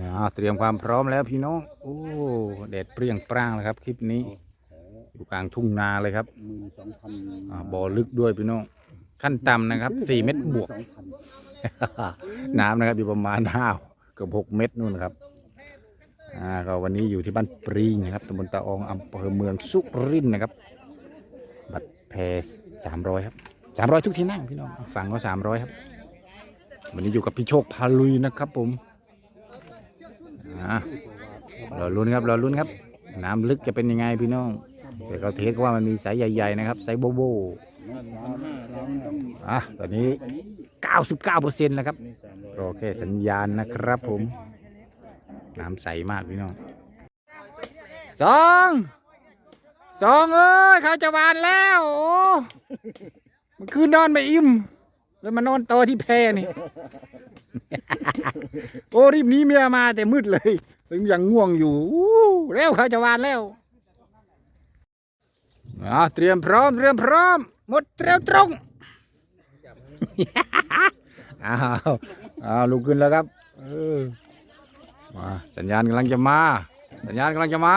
นะเตรียมความพร้อมแล้วพี่น้อง โอ้แดดเปรี้ยงปร้างเลยครับ คลิปนี้ อยู่กลางทุ่งนาเลยครับหมื่นสองพันอ่าบ่อลึกด้วยพี่น้อง ขั้นต่ำนะครับสี่เมตรบวกสองพันน้ำนะครับอยู่ประมาณห้าเกือบหกเมตรนู่นนะครับอ่าก็วันนี้อยู่ที่บ้านปรีงนะครับตำบลตาอองอำเภอเมืองสุรินทร์นะครับ บัตรแพสามร้อยครับสามร้อยทุกที่นั่งพี่น้องฝั่งก็สามร้อยครับ วันนี้อยู่กับพี่โชคพาลุยนะครับผม อ่ารอลุ้นครับรอลุ้นครับ น้ำลึกจะเป็นยังไงพี่น้อง แต่เขาเทสว่ามันมีสายใหญ่ ๆ นะครับสายโบโบอะตอนนี้ 99เปอร์เซ็นต์แล้วครับรอแค่สัญญาณนะครับผม น้ำใสมากพี่น้องสองสองเอ้ยเขาจะวานแล้วโอ้มันคืนนอนไม่อิ่ม แล้วมานอนต่อที่แพนี่ โอ้รีบหนี้เมียมาแต่มืดเลยถึงยังง่วงอยู่เร็วเขาจะวานแล้วอ่าเตรียมพร้อมเตรียมพร้อมหมดเตรียมตรงอ้าวอ้าวลุกขึ้นแล้วครับเออมาสัญญาณกำลังจะมา สัญญาณกำลังจะมา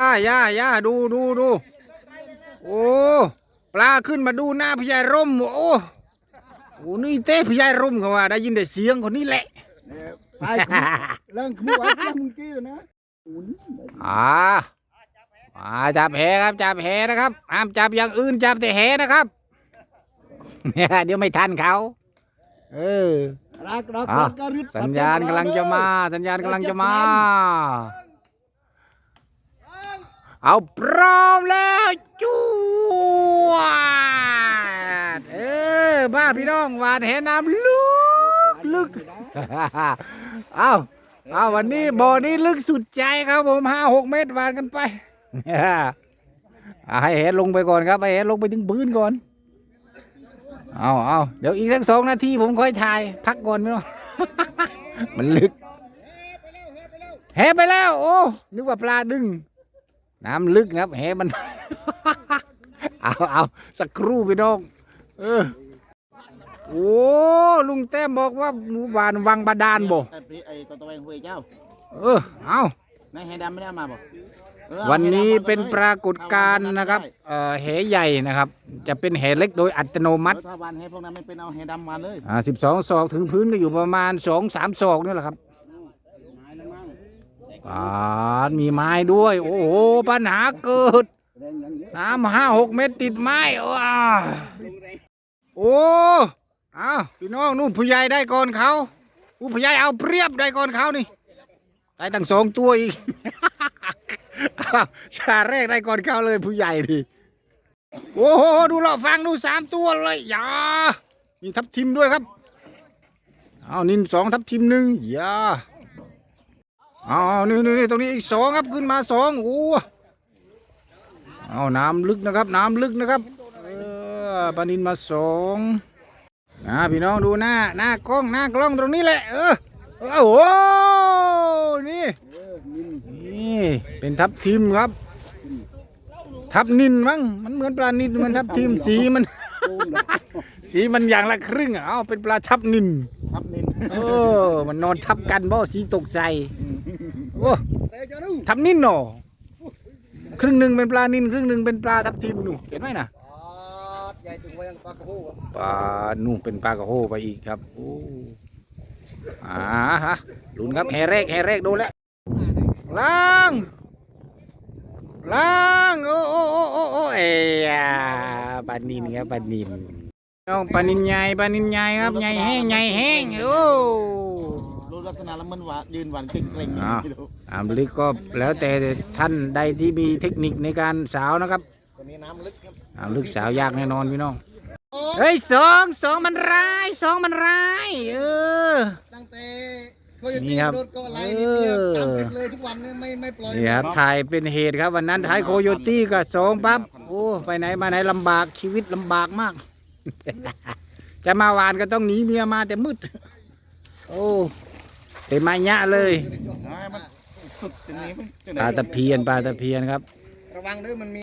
ย่าย่าย่าดูดูดูโอ้ปลาขึ้นมาดูหน้าพญายร่มโอ้ โอ้นี่เต้พญายร่มเขาว่า ได้ยินแต่เสียงคนนี้แหละไปเรื่องขโมยอัดแล้วมึงกี้เลยนะโอ้นี่อ่ามาจับแหครับ จับแหนะครับห้ามจับอย่างอื่นจับแต่แหนะครับเนี่ยเดี๋ยวไม่ทันเขา เออ รักรักอะ รักก็รึดสัญญาณกำลังจะมา สัญญาณกำลังจะมา เอาพร้อมแล้วจูว ดเออบ้าพี่น้องหวานแหน้ำลึกลึกเอาเอาวันนี้บ่อนี้ลึกสุดใจครับผมห้าหกเมตรหวานกันไปให้แหลงไปก่อนครับให้แหลงไปถึงพื้นก่อนเอาเอาเดี๋ยวอีกสักสองนาทีผมค่อยถ่าย พักก่อนพี่น้องมันลึกแหไปแล้วโอ้นึกว่าปลาดึง น้ำลึกนะครับแหมัน เอาเอาสักครู่พี่น้อง เออ โอ้ลุงแต้มบอกว่าหมู่บ้านวังบาดาลบ่ไอ้ปรีไอ้ตัวตะเวงห้วยเจ้าเออเอานายแฮดำไม่ได้เอามาบอกเออเอาวันนี้แฮดำมาเป็นลยปรากฏการณ์นะครับเอ่อแหใหญ่นะครับ จะเป็นแหเล็กโดยอัตโนมัติ เออถ้าวันให้พวกนั้นไม่เป็นเอาแฮดำมาเลยอ่าสิบสองศอกถึงพื้นก็อยู่ประมาณสองสามศอกนี่แหละครับปานมีไม้ด้วย โอ้โห ปัญหาเกิด น้ำห้าหกเมตรติดไม้ว้า โอ้เอาพี่น้องนู่นผู้ใหญ่ได้ก่อนเขาผู้ผู้ใหญ่เอาเปรียบได้ก่อนเขานี่ได้ตั้งสองตัวอีกอาวชาแรกได้ก่อนเขาเลยผู้ใหญ่ดิโอ้โหดูเลาฟังดูสามตัวเลยอย่ามีทับทิมด้วยครับเอานินสองทับทิมหนึ่งอย่าเอาเอานี่นี่ตรงนี้อีกสองครับขึ้นมาสองโอ้เอาน้ำลึกนะครับ น้ำลึกนะครับ ปลานินมาสองนะพี่น้องดูหน้าหน้ากล้องหน้ากล้องตรงนี้แหละเออเออโอ้โหนี่นี่เป็นทับทิมครับ ทับนินมั้งมันเหมือนปลานินมันทับทิมสีมัน สีมันอย่างละครึ่งอะเอาเป็นปลาทับนินทับนินเออมันนอนทับกันบ่สีตกใจโอ้ทับนินเนาะครึ่งหนึ่งเป็นปลานินครึ่งหนึ่งเป็นปลาทับทิมหนูเห็นไหมนะใหญ่ ถึงไว้ยังปลากระโหปลานู่นเป็นปลากระโฮไปอีกครับโอ้อ่าฮะลุ้นครับแห่แรกแห่แรกโดนแล้วล้างล้างโอ้โอ้โอ้โอ้โอ้เอ้ยปลานินครับปลานินน้องปลานินใหญ่ปลานินใหญ่ครับใหญ่แห้งใหญ่แห้งโอ้รู้ลักษณะแล้วมันหวานยืนหวานเกร็งๆอ่าไม่รู้อามลึกก็แล้วแต่ท่านใดที่มีเทคนิคในการสาวนะครับตั วนี้น้ำลึกครับอามลึกสาวยากแน่นอนพี่น้องเฮ้ยสองสองมันร้ายสองมันร้ายเออ ตั้งแต่นี่ครับโดนก็อะไรเอนี่เพียอตามติดเลยทุกวันเนี่ยไม่ไม่ปล่อยนี่ครับถ่ายเป็นเหตุครับวันนั้นท้ายโคโยตี้ก็สองปั๊บโอ้ไปไหนมาไหนลำบากชีวิตลำบากมาก จะมาหวานก็ต้องหนีเมียมาแต่มืดโอ้เต็มไม้ยะเลยอ่ามันสุดตรงนี้มันจะไหนปลาตะเพียนปลาตะเพียนครับ ระวังเด้อมันมี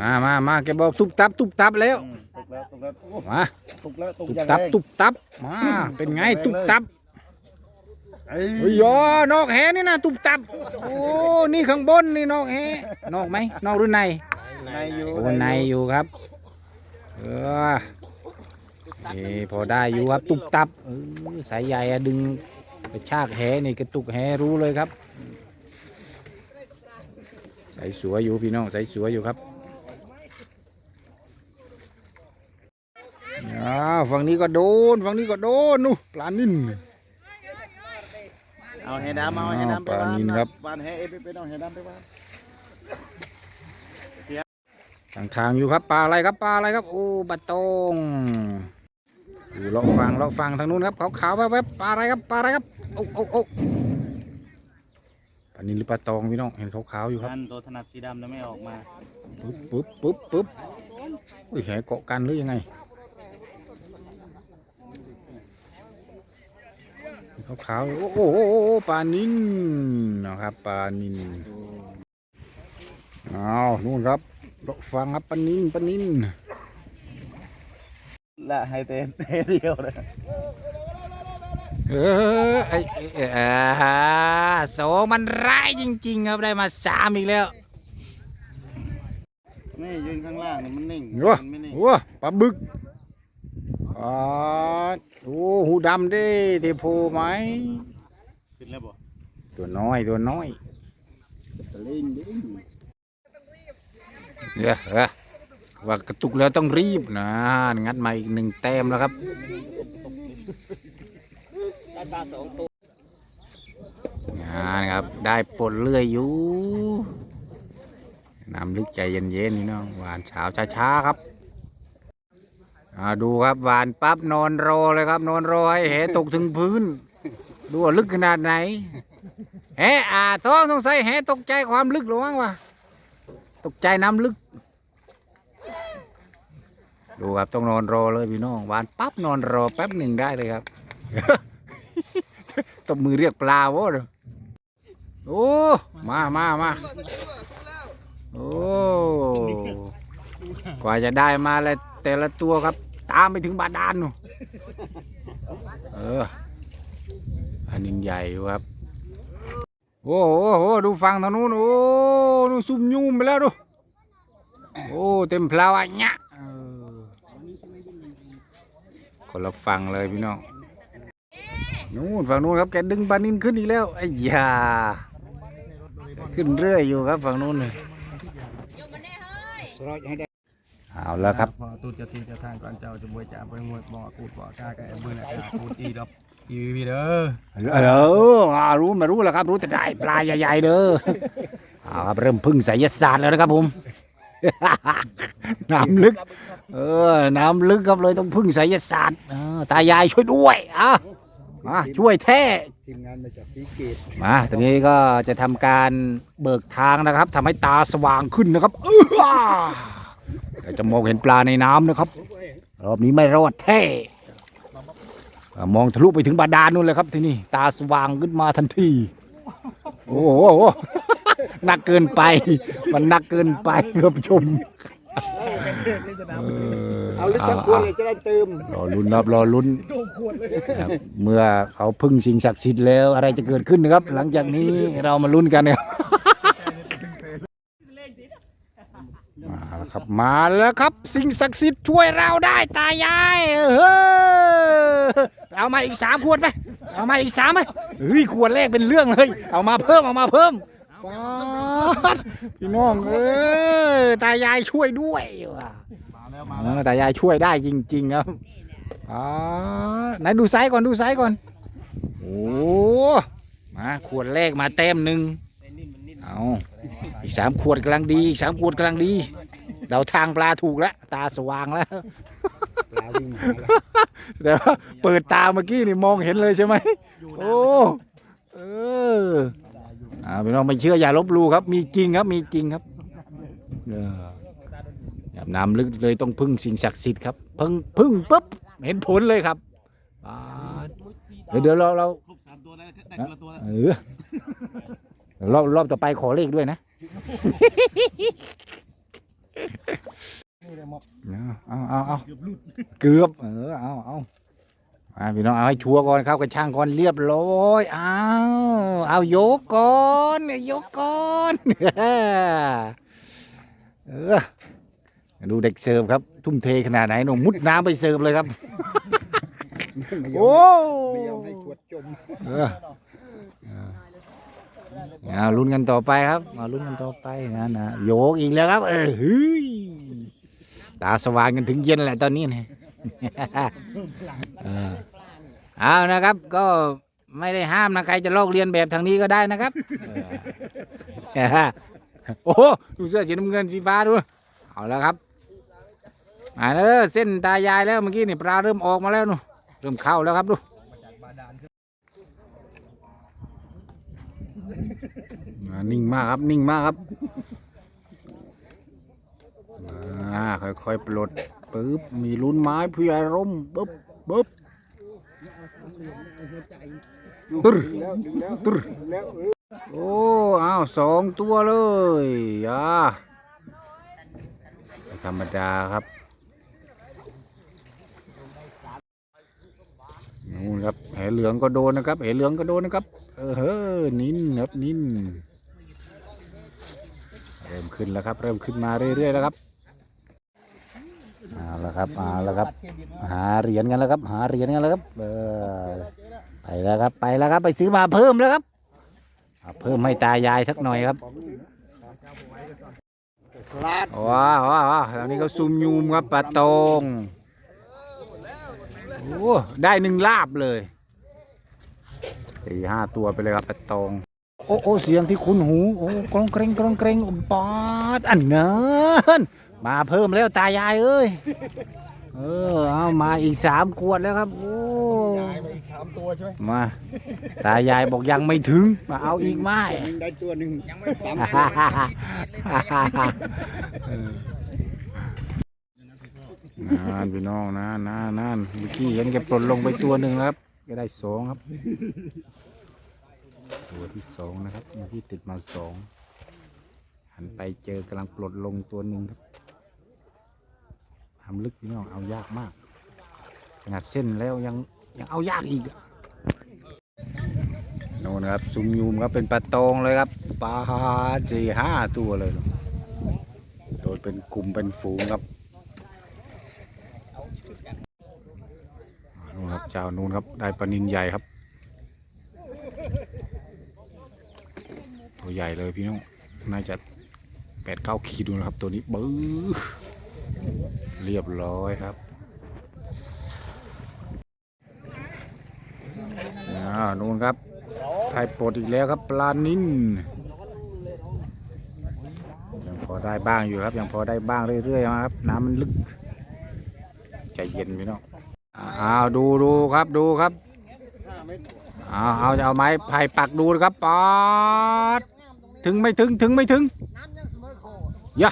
มามามาแกบอกตุบตับตุบตับแล้วตกแล้วตกแล้วโอ้มาตกแล้วตกตุบอย่างตับแรงตุบตับมาเป็นไงตุบตับเอ้ยเฮ้ยยอนอกแหนี่นะตุบตับโอ้นี่ข้างบนนี่นอกแหนอกไหมนอกหรือในในอยู่โอ้ในอยู่ครับเออนี่พอได้อยู่ครับตุบตับเออสายใยอะดึงกระชากแหนี่กระตุกแหรู้เลยครับ ใส่สวยอยู่พี่น้องใส่สวยอยู่ครับ อ่าฝั่งนี้ก็โดน ฝั่งนี้ก็โดนนู่นปลานิ่น เอาแหดำเอาแหดำไปปลาบ้านนิลครับ บ้านแหเอ็ดไปเอาแหดำไปบ้านทางทางอยู่ครับปลาอะไรครับปลาอะไรครับโอ้ปลาตงอยู่เลาะฟังเลาะฟังทางนู้นครับขาวๆแวบๆปลาอะไรครับปลาอะไรครับโอ้โอ้โอ้ปลานิลหรือปลาตองพี่น้องเห็นขาวๆอยู่ครับท่านตัวถนัดสีดำนะไม่ออกมาปึ๊บปึ๊บปึ๊บปึ๊บอุ้ยแหเกาะกันหรือยังไง ขาวๆโอ้โหโอ้โหปลานินนะครับปลานินเอานู่นครับเลาะฟังครับปลานินปลานินละให้เต้นเดียวเลยเออไอ้ไอ้อ่าโสมันร้ายจริง ๆ ครับได้มาสามอีกแล้วนี่ยืนข้างล่างนี่มันนิ่งโอ้มันไม่นิ่งโหปลาบึก อ๋อโอ้หูดำเด้เทโพไหมขึ้นแล้วบ่ ตัวน้อยตัวน้อยลิงลิงเนี่ยเออว่ากระตุกแล้วต้องรีบนะงัดมาอีกหนึ่งแต้มแล้วครับงานครับ ได้ปลดเลื่อยอยู่น้ำลึกใจเย็นๆนี่น้องหวานเช้าช้าๆครับ อ่าดูครับหวานปั๊บนอนรอเลยครับ นอนรอให้แหตกถึงพื้น ดูว่าลึกขนาดไหนแหอ่าท้องสงสัยแหตกใจความลึกหรือมั้งวะตกใจน้ำลึก ดูครับต้องนอนรอเลยพี่น้องหวานปั๊บนอนรอแป๊บหนึ่งได้เลยครับ ตบมือเรียกปลาวะเด้อโอ้มามามาโอ้กว่าจะได้มาแล้ว แต่ละตัวครับ ตามไปถึงบาดาลนู่นเอออันนี้ใหญ่อยู่ครับโอ้โหโอ้โหดูฟังทางนู้นโอ้ดูซุ่มยุ่มไปแล้วดูโอ้เต็มเพลาอะเนี่ยเออคนละฝั่งเลยพี่น้องนู่นฝั่งนู้นครับแกดึงปลานินขึ้นอีกแล้วไอ้ยาขึ้นเรื่อยอยู่ครับฝั่งนู้นเลย เอาแล้วครับ พอตูดจะทีจะทางก่อนเจ้าจะบวยจะไปงวดบ่อกูดบ่อกล้ากับไอ้เบื่อนะกากูจีดอกทีวีเด้อเอออ่ารู้ไม่รู้แล้วครับ รู้แต่ได้ปลาใหญ่ๆเด้อเอาครับเริ่มพึ่งไสยศาสตร์แล้วนะครับผม น้ำลึก เออ น้ำลึกครับเลยต้องพึ่งไสยศาสตร์เออตายายช่วยด้วยอะมาช่วยแท้ทีมงานมาจากพีเกตมาตอนนี้ก็จะทำการเบิกทางนะครับทำให้ตาสว่างขึ้นนะครับเออ เดี๋ยวจะมองเห็นปลาในน้ำนะครับ รอบนี้ไม่รอดแท้เอ่อมองทะลุไปถึงบาดาลนู่นเลยครับที่นี่ ตาสว่างขึ้นมาทันที โอ้โหหนักเกินไป มันหนักเกินไปครับผู้ชมเออเอาลึกทั้งควรเลยจะได้เติมรอลุ้นครับรอลุ้นครับเมื่อเขาพึ่งสิ่งศักดิ์สิทธิ์แล้วอะไรจะเกิดขึ้นนะครับ หลังจากนี้เรามาลุ้นกันนะครับ มาแล้วครับมาแล้วครับ สิ่งศักดิ์สิทธิ์ช่วยเราได้ตายายเออเอามาอีกสามขวดไปเอามาอีกสามไปเฮ้ยขวดแรกเป็นเรื่องเลย เอามาเพิ่มเอามาเพิ่มป๊าดพี่น้องเออตายายช่วยด้วยว่ะมาแล้วมาเออตายายช่วยได้จริง ๆ ครับอ๋อไหนดูไซส์ก่อนดูไซส์ก่อนโอ้มาขวดแรกมาเต็มหนึ่งเอาอีกสามขวดกำลังดีอีกสามขวดกำลังดี เราทางปลาถูกแล้ว ตาสว่างแล้ว ปลาวิ่งมาแล้วแต่ว่าเปิดตาเมื่อกี้นี่มองเห็นเลยใช่ไหมโอ้เอออ่าพี่น้องไม่เชื่ออย่าลบหลู่ครับ มีจริงครับ มีจริงครับเออแบบน้ำลึกเลยต้องพึ่งสิ่งศักดิ์สิทธิ์ครับพึ่งพึ่งปุ๊บเห็นผลเลยครับอ่าเดี๋ยวเดี๋ยวเราเราครบสามตัวได้ได้คนละตัวแล้วเออรอบรอบต่อไปขอเลขด้วยนะ เอาเอาเอาเอาเกือบเออเอาเอาอ่าพี่น้องเอาให้ชัวร์ก่อนครับกระช่างก่อนเรียบร้อยอ้าวเอายกก่อนยกก่อนเออดูเด็กเสิร์ฟครับ ทุ่มเทขนาดไหนหนูมุดน้ำไปเสิร์ฟเลยครับโอ้ไม่ยอมให้ขวดจม เอาลุ้นกันต่อไปครับมาลุ้นกันต่อไปนะนะโยกอีกแล้วครับ เออเฮ้ยตาสว่างกันถึงเย็นแหละตอนนี้นี่ยเออเอานะครับ ก็ไม่ได้ห้ามนะใครจะลอกเรียนแบบทางนี้ก็ได้นะครับโอ้ดูเสื้อสีน้ำเงินสีฟ้าดูเอาแล้วครับมาเออเส้นตายายแล้วเมื่อกี้นี่ปลาเริ่มออกมาแล้วนู่เริ่มเข้าแล้วครับดู อ่านิ่งมากครับนิ่งมากครับอ่าค่อยๆปลดปึ๊บมีลุ้นไม้ผู้ใหญ่ร่มปึ๊บปึ๊บตึ๊รแล้วดึงแล้วตึ๊รดึงแล้วเออโอ้อ้าวสองตัวเลยอ่าธรรมดาครับนู่นครับแหเหลืองก็โดนนะครับแหเหลืองก็โดนนะครับ เออเฮ้อนินครับนินเริ่มขึ้นแล้วครับ เริ่มขึ้นมาเรื่อยๆแล้วครับเอาละครับเอาละครับ หาเหรียญกันแล้วครับ หาเหรียญกันแล้วครับเออไปแล้วครับไปแล้วครับ ไปซื้อมาเพิ่มแล้วครับเพิ่มให้ตายายสักหน่อยครับว้าวว้าวว้าวแล้วนี่ก็ซุ่มยูมครับปลาตองโอ้ได้หนึ่งลาบเลย สี่ห้าตัวไปเลยครับปลาตอง โอ้โอ้เสียงที่คุ้นหูโอ้กรองเกรงกรองเกรงอุปาดอันเนินมาเพิ่มแล้วตายายเอ้ยเออเอามาอีกสามขวดแล้วครับโอ้ยายมาอีกสามตัวใช่ไหมมาตายายบอกยังไม่ถึงมาเอาอีกไหมหนึ่งได้ตัวหนึ่งยังไม่พอฮ่าฮ่าฮ่าฮ่าฮ่านั่นพี่น้องนะนั่นนั่นเมื่อกี้เห็นแกปลดลงไปตัวหนึ่งแล้วครับ ก็ได้สองครับ ตัวที่สองนะครับเมื่อกี้ติดมาสองหันไปเจอกำลังปลดลงตัวหนึ่งครับทำลึกพี่น้องเอายากมาก ขนาดเส้นแล้วยังยังเอายากอีกโน่นครับซุมยูมครับเป็นปลาตองเลยครับปลาสี่ห้าตัวเลยโดนเป็นกลุ่มเป็นฝูงครับนู่น ครับเจ้านู่นครับ ได้ปลานินใหญ่ครับ ตัวใหญ่เลยพี่น้อง น่าจะแปดเก้าขีดดูนะครับ ตัวนี้บื้อเรียบร้อยครับอ่านู่นครับไทยปลดอีกแล้วครับปลานินยังพอได้บ้างอยู่ครับ ยังพอได้บ้างเรื่อยๆนะครับ น้ำมันลึกใจเย็นพี่น้อง อ้าวดูดูครับดูครับเอาเอาจะเอาไม้ไผ่ปักดูนะครับปอดถึงไม่ถึงถึงไม่ถึงยะ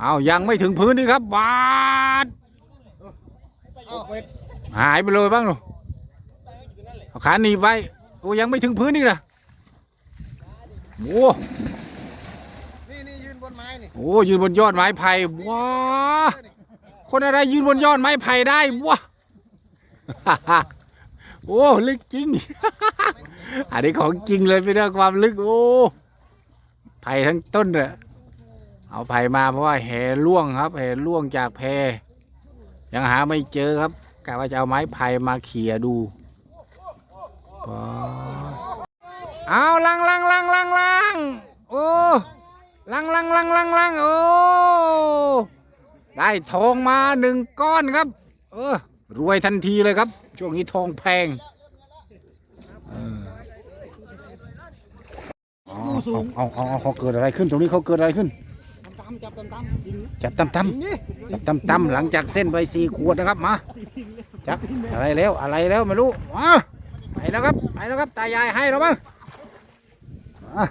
เอายังไม่ถึงพื้นนี่ครับบาดหายไปเลยบ้างหนูเอาขาหนีบไว้โอ้ยังไม่ถึงพื้นนี่นะโอ้นี่นี่ยืนบนไม้นี่โอ้ยืนบนยอดไม้ไผ่ว้าคนอะไรยืนบนยอดไม้ไผ่ได้ว้า โอ้ลึกจริง อันนี้ของจริงเลยเป็นเรื่องความลึกโอ้ไผ่ทั้งต้นเลยเอาไผ่มาเพราะว่าแห่ล่วงครับ แห่ล่วงจากแพยังหาไม่เจอครับกะว่าจะเอาไม้ไผ่มาเขี่ยดูเอาลังลังลังลังลังโอ้ลังลังลังลังลังโอ้ได้ทองมาหนึ่งก้อนครับ เออ รวยทันทีเลยครับ ช่วงนี้ทองแพงเออเอาเอาเอาเอาเขาเกิดอะไรขึ้นตรงนี้เขาเกิดอะไรขึ้นตามจับตามตามจับตำตำจับตำตำหลังจากเส้นไปสี่ขวดนะครับมาจับอะไรแล้วอะไรแล้วไม่รู้มาไปแล้วครับไปแล้วครับตายายให้แล้วมั้งมา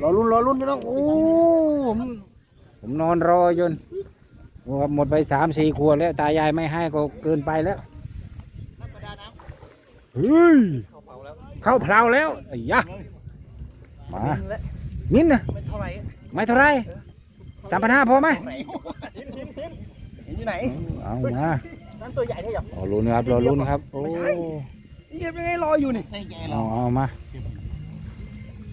รอรุ่นรอรุ่นกันแล้วโอ้ผมผมนอนรอจนโอ้ครับ หมดไปสามสี่ขวดแล้ว ตายายไม่ให้ก็เกินไปแล้วเฮ้ยเข้าเพลาแล้วไอ้ยะมานิดนะไม่เท่าไหร่ไม่เท่าไรสามพันห้าพอไหมเห็นอยู่ไหนเอามานั่นตัวใหญ่ได้หรอรอลุ้นครับรอลุ้นครับโอ้เย็บไม่ได้รออยู่นี่ใส่แกเอาเอามา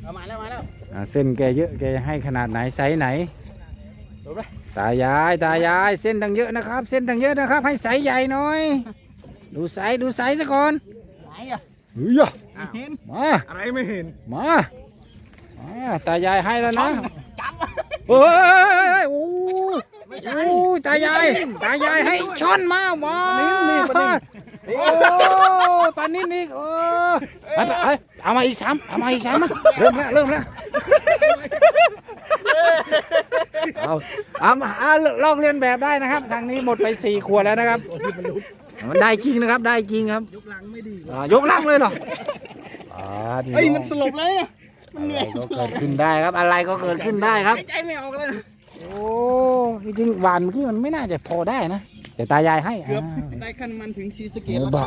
เอามาแล้วมาแล้วอ่าเส้นแกเยอะแกให้ขนาดไหนไซส์ไหนดูไหม ตายายตายายเส้นตั้งเยอะนะครับ เส้นตั้งเยอะนะครับ ให้ไซส์ใหญ่หน่อย ดูไซส์ดูไซส์ซะก่อนไหนอะเฮ้ยอะเห็นมาอะไรไม่เห็นมามาตายายให้แล้วนะจับเฮ้ยโอ้ยไม่ใช่โอ้ยตายายตายายให้ช้อนมาว้านี่ปลานิ่มโอ้ปลานิ่มอีกเออไปไปไปเอามาอีกสามเอามาอีกสามมาเริ่มแล้วเริ่มแล้ว เอาเอามาเอาลองเรียนแบบได้นะครับ ทางนี้หมดไปสี่ขวดแล้วนะครับมันได้จริงนะครับ ได้จริงครับยกหลังไม่ดีอ่ายกลังเลยเหรออ่าพี่เฮ้ยน้องมันสลบเลยนะมันเหนื่อยอะไรสก็ลเกิบดขึ้นได้ครับ อะไรก็เกิดขึ้นได้ครับ หายใจไม่ออกเลยนะโอ้จริงๆหวานเมื่อกี้มันไม่น่าจะพอได้นะแต่ตายายให้เกือบอ่าได้ขั้นมันถึงชีสะเกเอตอแล้วบ้า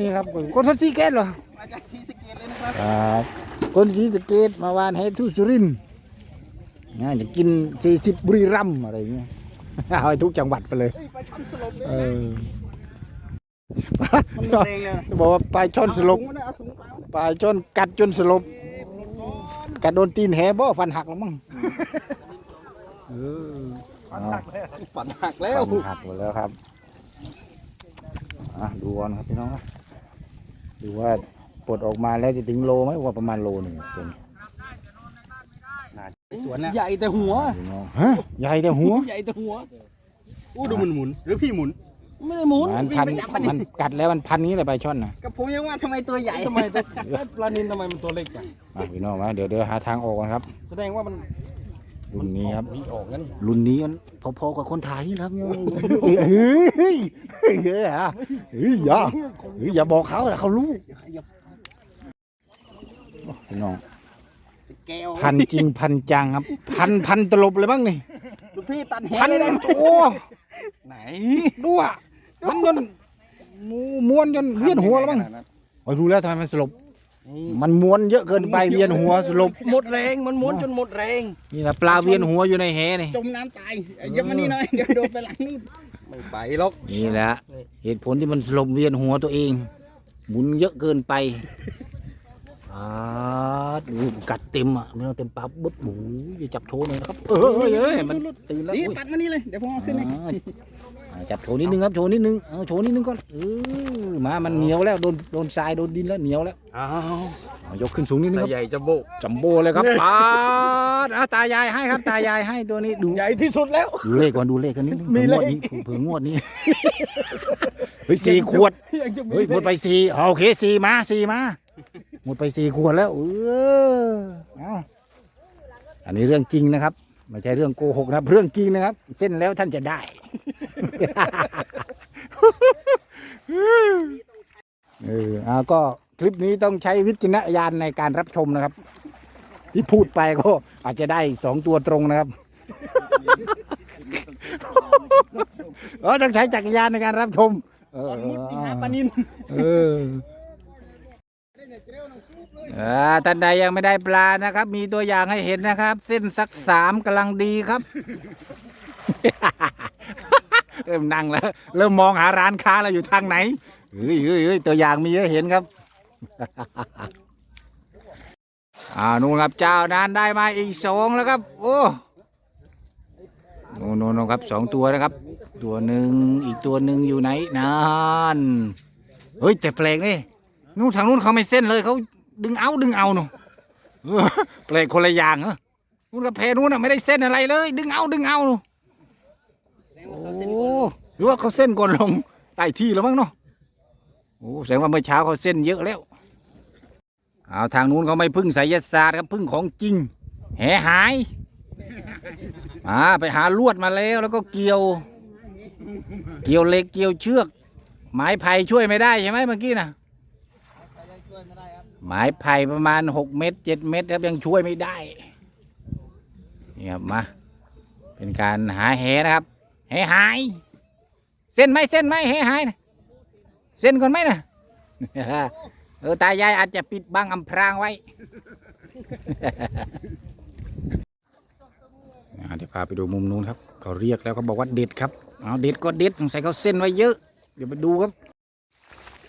นี่ครับคนทศซีเกตเหรอมาจากชีสะเกตเลยนะครับครับคนศรีสะเกตมาวานให้ทุสุรินทร์ น่าจะกินสี่สิบบุรีรัมย์อะไรเงี้ยเอาให้ทุกจังหวัดไปเลยเฮ้ยไปชั้นสลบเลยเออมันแรงเลยบอกว่าปลายช่อนสลบเอาถุงมานะเอาถุงเปล่าปลายช่อนกัดจนสลบกัดโดนตีนแหบ่ฟันหักแล้วมั้งเออเอาฝันหักแล้วฟันหักหมดแล้วครับอะดูก่อนครับพี่น้องนะดูว่าปลดออกมาแล้วจะถึงโลไหมว่าประมาณโลหนึ่งตัวนี้ สวนน่ะใหญ่แต่หัวพี่น้องฮะใหญ่แต่หัวใหญ่แต่หัวอู้ดูมันหมุนหรือพี่หมุนไม่ได้หมุนมันวิ่พังนไปจับมันมันกัดแล้วมันพันนี้เลยใบช่อนนะกับผมยังว่าทำไมตัวใหญ่ทำไมปลานินทำไมมันตัวเล็กจังอะพี่น้องมาเดี๋ยวเดี๋ยวหาทางออกกันครับ แสดงว่ามันรุ่นนี้ครับมีออกนั่นรุ่นนี้มันพอๆกับคนถ่ายนี่แหละครับเฮ้ยเฮ้ยเฮ้ยเฮ้ยเฮ้ยอะเฮ้ยอย่าเฮ้ยอย่าบอกเขานะเขารู้พี่น้อง แก้วพันจริงพันจังครับ พันพันตลบเลยบ้างนี่ลูกพี่ตัดแหพันเลยนะโอ้ไหนดูอะมันจนม้วนจนเวียนหัวแล้วบ้างโอ้ยรู้แล้วทำไมมันสลบ มันม้วนเยอะเกินไปเวียนหัวสลบหมดแรงมันม้วนจนหมดแรง นี่นะปลาเวียนหัวอยู่ในแหนี่จมน้ำตายเอ้ยอยับมานี่หน่อยเดี๋ยวโดนไปหลังนู่นไม่ไปหรอกนี่แหละเหตุผลที่มันสลบเวียนหัวตัวเองหมุนเยอะเกินไป อ่าดูกัดเต็มอะไม่ต้องเต็มปากบึ๊บโอ้ยอย่าจับโชว์หน่อยนะครับ เออเอ้ยเอ้ยมันตื่นแล้วนี่อุ๊ยปัดมานี่เลย เดี๋ยวผมเอาขึ้นให้อ่าอ่าจับโชว์นิดนึงครับ โชว์นิดนึง เอาโชว์นิดนึงก่อนเออมา มันเหนียวแล้ว โดน โดนทราย โดนดินแล้ว เหนียวแล้วอ้าวเอายกขึ้นสูงนิดนึงครับใหญ่จะโบกจัมโบ้เลยครับปาดอะตายายให้ครับ ตายายให้ตัวนี้ ดู ใหญ่ที่สุดแล้ว ดูเลขก่อน ดูเลขกันนิดนึงมีเผื่องเลวขดนี้เผื่องวดนี้ เฮ้ยสี่ขวดยังจะมีเฮ้ยหมดไปสี่เอาโอเคสี่มาสี่มา หมดไปสี่ขวดแล้วเออเอาอันนี้เรื่องจริงนะครับ ไม่ใช่เรื่องโกหกนะครับ เรื่องจริงนะครับ เส้นแล้วท่านจะได้ เออเอาก็คลิปนี้ต้องใช้วิจารณญาณในการรับชมนะครับ ที่พูดไปก็อาจจะได้สองตัวตรงนะครับ เออต้องใช้จักรยานในการรับชมเออตอนมุดนี่หาปลานิน เออ อท่านใดยังไม่ได้ปลานะครับ มีตัวอย่างให้เห็นนะครับ เส้นสักสามกำลังดีครับ เริ่มนั่งแล้ว เริ่มมองหาร้านค้าแล้วอยู่ทางไหนเฮ้ยเฮ้ยตัวอย่างมีให้เห็นครับอ่านู่นครับเจ้านั้นได้มาอีกสองแล้วครับ โอ้นู่นนู่นนู่นครับสองตัวนะครับ ตัวหนึ่งอีกตัวหนึ่งอยู่ไหนนั่นเฮ้ยแต่แปลกนี่นู่นทางนู้นเขาไม่เส้นเลยเขา ดึงเอาดึงเอาหนูเออแปลกคนละอย่างเหรอนู่นกับแพนู้นน่ะไม่ได้เส้นอะไรเลย ดึงเอาดึงเอาหนูโอ้หรือว่าเขาเส้นก่อนลงใต้ที่แล้วมั้งเนาะโอ้แสดงว่าเมื่อเช้าเขาเส้นเยอะแล้วเอาทางนู้นเขาไม่พึ่งไสยศาสตร์ครับพึ่งของจริง แหหายอ่าไปหาลวดมาแล้วแล้วก็เกี่ยว เกี่ยวเหล็กเกี่ยวเชือก ไม้ไผ่ช่วยไม่ได้ใช่ไหมเมื่อกี้นะ ไม้ไผ่ประมาณหกเมตรเจ็ดเมตรครับยังช่วยไม่ได้นี่ครับมาเป็นการหาแหนะครับแหหาย เส้นไหมเส้นไหมแหหายนะเส้นก่อนไหมนะเออตายายอาจจะปิดบังอำพรางไว้ เดี๋ยวพาไปดูมุมนู้นครับเขาเรียกแล้วเขาบอกว่าเด็ดครับเอาเด็ดก็เด็ดสงสัยเขาเส้นไว้เยอะ เดี๋ยวไปดูครับ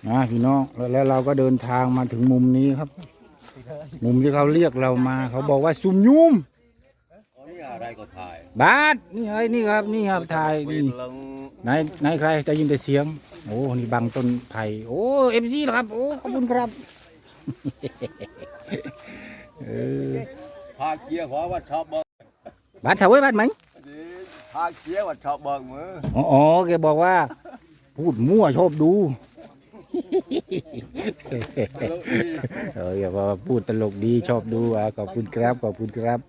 นะพี่น้องแล้วแล้วเราก็เดินทางมาถึงมุมนี้ครับ มุมที่เขาเรียกเรามา เขาบอกว่าซุ่มยุมนี่อะไรก็ถ่ายบาสนี่ไงนี่ครับ นี่ครับถ่ายนี่ลงไหนไหนใครจะยินแต่เสียง โอ้นี่บังต้นไผ่โอ้เอฟซีเหรอครับ โอ้ขอบคุณครับเออพาเกียร์ขอว่าชอบเบิกบาสถ่ายไว้บาสไหมพาเกียร์ว่าชอบเบิกมืออ๋ออ๋อแกบอกว่า พูดมั่วชอบดู เอออย่าว่าพูดตลกดีชอบดูอะขอบคุณครับขอบคุณครับ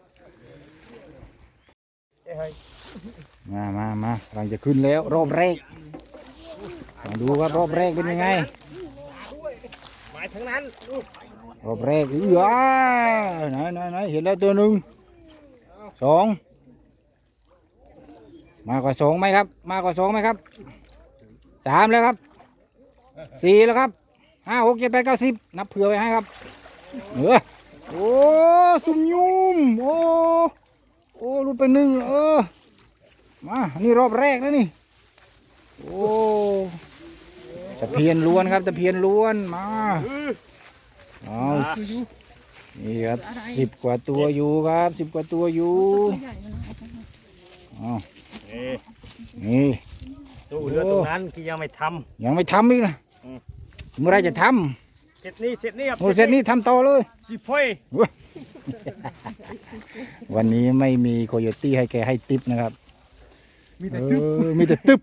มามามากำลังจะขึ้นแล้วรอบแรกลองดูครับรอบแรกเป็นยังไงหมายทั้งนั้นรอบแรกอื้ออ่าไหนไหนไหนเห็นแล้วตัวหนึ่งสองมากกว่าสองไหมครับ มากกว่าสองไหมครับสามแล้วครับ สี่แล้วครับห้าหกเจ็ดแปดเก้าสิบนับเผื่อไว้ให้ครับเออโอ้สุ่มยุ่มโอ้โอ้รุดไปหนึ่งเออมานี่รอบแรกนะนี่โอ้ตะเพียนล้วนครับตะเพียนล้วนมาเอานี่ครับสิบกว่าตัวอยู่ครับสิบกว่าตัวอยู่เอานี่ตู้เรือตรงนั้นที่ยังไม่ทยังไม่ทำอีกนะอืม เมื่อไรจะทำเสร็จนี่เสร็จนี่ครับำโอ้เสร็จนี่ทำต่อเลย สิพ่อยวันนี้ไม่มีโคโยตี้ให้แกให้ติปนะครับมีแต่ตึบมีแต่ตึบ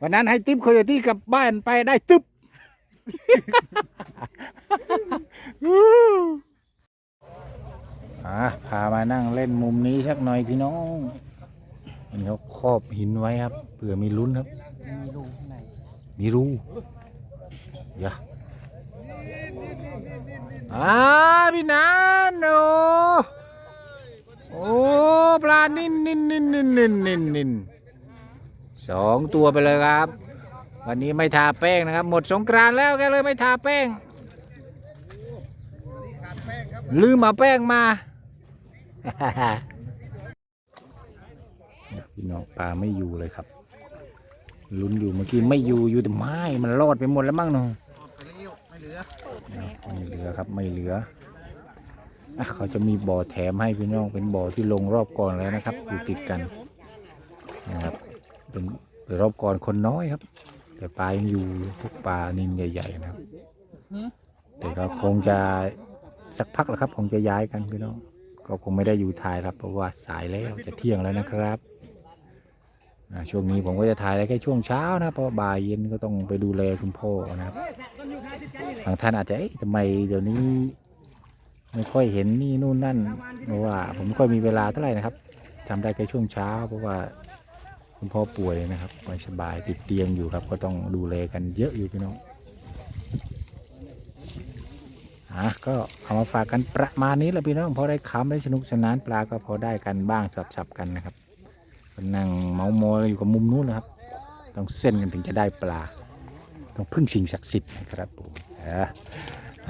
วันนั้นให้ติปโคโยตี้กลับบ้านไปได้ตึบอะพามานั่งเล่นมุมนี้สักหน่อยพี่น้องอันนี้เขาครอบหินไว้ครับเผื่อมีลุ้นครับ มีรู ข้างในมีรูอย่าอ่าพี่นันโอ้โอ้ปลานินนินนินนินนินนินนินสองตัวไปเลยครับ วันนี้ไม่ทาแป้งนะครับ หมดสงกรานแล้วแกเลยไม่ทาแป้ง ลืมเอาแป้งมาพี่น้องปลาไม่อยู่เลยครับลุ้นอยู่เมื่อกี้ไม่อยู่อยู่แต่ไม้มันรอดไปหมดแล้วมั้งเนาะ ไม่เหลือครับไม่เหลืออะเขาจะมีบ่อแถมให้พี่น้องเป็นบ่อที่ลงรอบก่อนแล้วนะครับอยู่ติดกันนะครับเป็นรอบก่อนคนน้อยครับ แต่ปลายังอยู่พวกปลานินใหญ่ๆนะครับแต่ก็คงจะสักพักแล้วครับ คงจะย้ายกันพี่น้องก็คงไม่ได้อยู่ถ่ายครับเพราะว่าสายแล้วจะเที่ยงแล้วนะครับ ช่วงนี้ผมก็จะถ่ายได้แค่ช่วงเช้านะเพราะบ่ายเย็นก็ต้องไปดูแลคุณพ่อนะครับบางท่านอาจจะทำไมเดี๋ยวนี้ ไม่ค่อยเห็นนี่นู่นนั่นเพราะว่าผมไม่ค่อยมีเวลาเท่าไหร่นะครับทำได้แค่ช่วงเช้า เพราะว่าคุณพ่อป่วยนะครับไม่สบายติดเตียงอยู่ครับ ก็ต้องดูแลกันเยอะอยู่พี่น้องอะก็เอามาฝากกันประมาณนี้แหละพี่น้องพอได้คำได้สนุกสนานปลาก็พอได้กันบ้างสับๆกันนะครับ นั่งเมาโมยอยู่กับมุมนู้นนะครับ ต้องเส้นกันถึงจะได้ปลา ต้องพึ่งสิ่งศักดิ์สิทธิ์นะครับผมอะ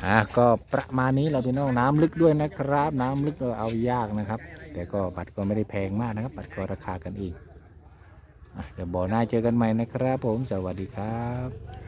อะก็ประมาณนี้เราพี่น้องน้ำลึกด้วยนะครับ น้ำลึกเราเอายากนะครับ แต่ก็บัตรก็ไม่ได้แพงมากนะครับ บัตรก็ราคากันเองเดี๋ยวบ่อหน้าเจอกันใหม่นะครับผม สวัสดีครับ